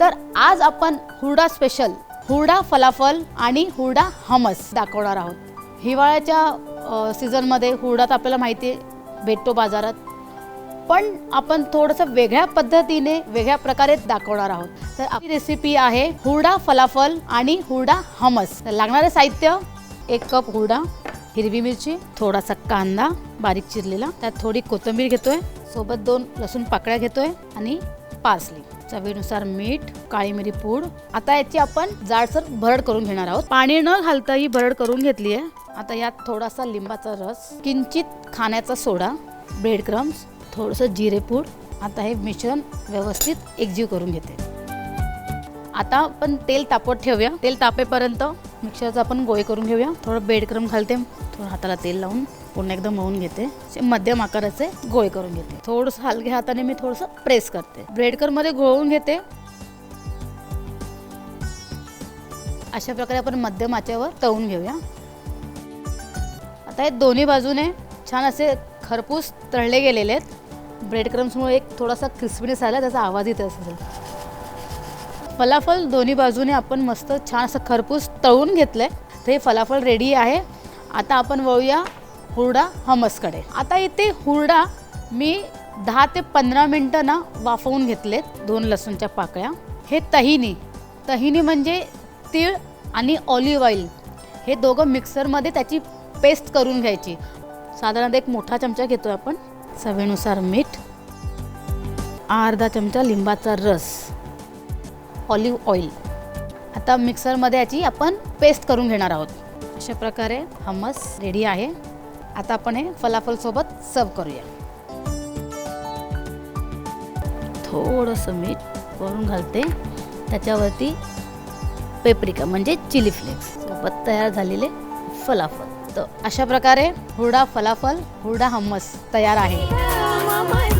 तर आज आपण हुरडा स्पेशल हुरडा फलाफल आणि हुरडा हमस दाखवणार आहोत. हिवाळ्याच्या सीझनमध्ये हुरडा तर आपल्याला माहिती आहे भेटतो बाजारात. पण आपण थोडंसं वेगळ्या पद्धतीने वेगळ्या प्रकारे दाखवणार आहोत. तर आपली रेसिपी आहे हुरडा फलाफल आणि हुरडा हमस तर लागणारे साहित्य एक कप हुरडा हिरवी मिरची थोडासा कांदा बारीक चिरलेला. त्यात थोडी कोथिंबीर घेतोय. सोबत दोन लसूण पाकळ्या घेतोय आणि पार्सली. चवीनुसार मीठ काळी मिरी पूड. आता याची आपण जाडसर भरड करून घेणार आहोत. पाणी न घालता ही भरड करून घेतली आहे. आता यात थोडासा लिंबाचा रस किंचित खाण्याचा सोडा ब्रेड क्रम्स थोडंसं जिरेपूड आता हे मिश्रण व्यवस्थित एकजीव करून घेते. आता आपण तेल तापत ठेवूया. तेल तापेपर्यंत मिक्सरचा आपण गोळे करून घेऊया. थोडं बेड घालते. थोडं हाताला तेल लावून पुन्हा एकदम मळून घेते. मध्यम आकाराचे गोळे करून घेते. थोडंसं हलक्या हाताने मी थोडंसं प्रेस करते. ब्रेडमध्ये घोळून घेते. अशा प्रकारे आपण मध्यम आचेवर तळून घेऊया. आता हे दोन्ही बाजूने छान असे खरपूस तळले गेलेले आहेत. ब्रेड क्रम्समुळे एक थोडासा क्रिस्पीनेस आला त्याचा आवाज येत असेल फलाफल दोन्ही बाजूने आपण मस्त छान असं खरपूस तळून घेतलंय. तर हे फलाफल रेडी आहे. आता आपण वळूया हुरडा हमसकडे. आता इथे हुरडा मी दहा ते पंधरा मिनटं ना वाफवून घेतलेत दोन लसूणच्या पाकळ्या. हे तहिनी. तहिनी म्हणजे तीळ आणि ऑलिव्ह ऑइल हे दोघं मिक्सरमध्ये त्याची पेस्ट करून घ्यायची. साधारणतः एक मोठा चमचा घेतो आपण. चवीनुसार मीठ. अर्धा चमचा लिंबाचा रस. Olive oil. आता मिक्सरमध्ये याची आपण पेस्ट करून घेणार आहोत. अशा प्रकारे हमस रेडी आहे. आता आपण हे फलाफलसोबत सर्व करूया. थोडंसं मीठ वरून घालते. त्याच्यावरती पेपरिका म्हणजे चिली फ्लेक्स सोबत तयार झालेले फलाफल. तर अशा प्रकारे हुरडा फलाफल हुरडा हमस तयार आहे.